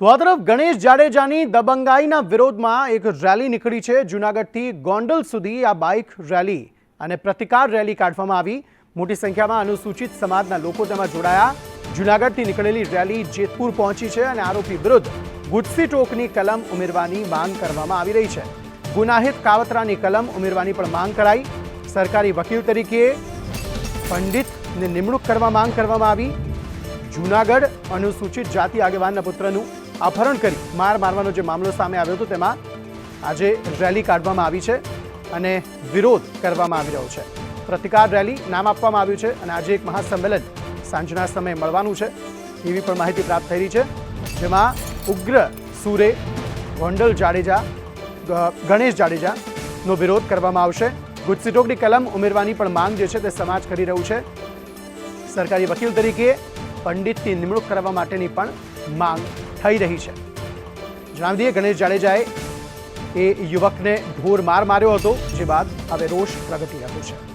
તો આ તરફ ગણેશ જાડેજાની દબંગાઈના વિરોધમાં એક રેલી નીકળી છે. જૂનાગઢથી ગોંડલ સુધી આ બાઇક રેલી અને પ્રતિકાર રેલી કાઢવામાં આવી. મોટી સંખ્યામાં અનુસૂચિત સમાજના લોકો તેમાં જોડાયા. જૂનાગઢથી નીકળેલી રેલી જેતપુર પહોંચી છે અને આરોપી વિરુદ્ધ ગુજસી ટોકની કલમ ઉમેરવાની માંગ કરવામાં આવી રહી છે. ગુનાહિત કાવતરાની કલમ ઉમેરવાની પણ માંગ કરાઈ. સરકારી વકીલ તરીકે પંડિતને નિમણૂક કરવા માંગ કરવામાં આવી. જૂનાગઢ અનુસૂચિત જાતિ આગેવાનના પુત્રનું અપહરણ કરી માર મારવાનો જે મામલો સામે આવ્યો હતો, તેમાં આજે રેલી કાઢવામાં આવી છે અને વિરોધ કરવામાં આવી રહ્યો છે. પ્રતિકાર રેલી નામ આપવામાં આવ્યું છે અને આજે એક મહાસંમેલન સાંજના સમયે મળવાનું છે. એવી પણ માહિતી પ્રાપ્ત થઈ રહી છે, જેમાં ઉગ્ર સુરે ગોંડલ જાડેજા ગણેશ જાડેજાનો વિરોધ કરવામાં આવશે. ગુજસીટોકની કલમ ઉમેરવાની પણ માંગ જે છે તે સમાજ કરી રહ્યું છે. સરકારી વકીલ તરીકે પંડિતની નિમણૂક કરવા માટેની પણ માંગ થઈ રહી છે. જણાવી દઈએ ગણેશ જાડેજાએ એ યુવકને ઢોર માર માર્યો હતો, જે બાદ હવે રોષ પ્રગટી રહ્યો છે.